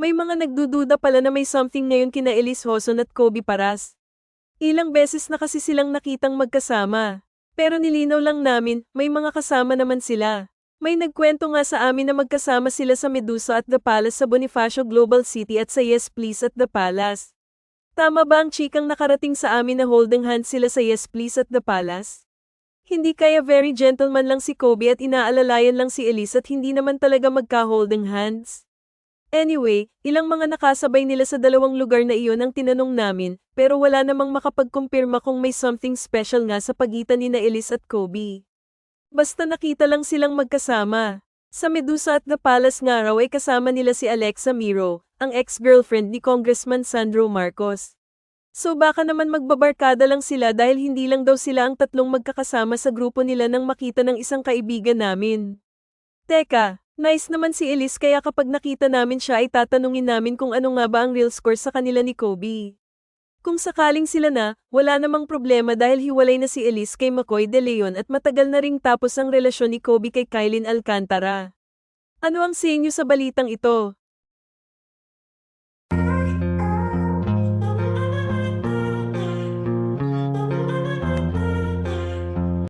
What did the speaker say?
May mga nagdududa pala na may something ngayon kina Elise Hoson at Kobe Paras. Ilang beses na kasi silang nakitang magkasama. Pero nilinaw lang namin, may mga kasama naman sila. May nagkwento nga sa amin na magkasama sila sa Medusa at The Palace sa Bonifacio Global City at sa Yes Please at The Palace. Tama ba ang chikang nakarating sa amin na holding hands sila sa Yes Please at The Palace? Hindi kaya very gentleman lang si Kobe at inaalalayan lang si Elise at hindi naman talaga magka-holding hands? Anyway, ilang mga nakasabay nila sa dalawang lugar na iyon ang tinanong namin, pero wala namang makapagkumpirma kung may something special nga sa pagitan ni na Elise at Kobe. Basta nakita lang silang magkasama. Sa Medusa at The Palace nga raw ay kasama nila si Alexa Miro, ang ex-girlfriend ni Congressman Sandro Marcos. So baka naman magbabarkada lang sila dahil hindi lang daw sila ang tatlong magkakasama sa grupo nila nang makita ng isang kaibigan namin. Teka, nice naman si Elise kaya kapag nakita namin siya ay tatanungin namin kung ano nga ba ang real score sa kanila ni Kobe. Kung sakaling sila na, wala namang problema dahil hiwalay na si Elise kay McCoy de Leon at matagal na ring tapos ang relasyon ni Kobe kay Kylin Alcantara. Ano ang sa inyo sa balitang ito?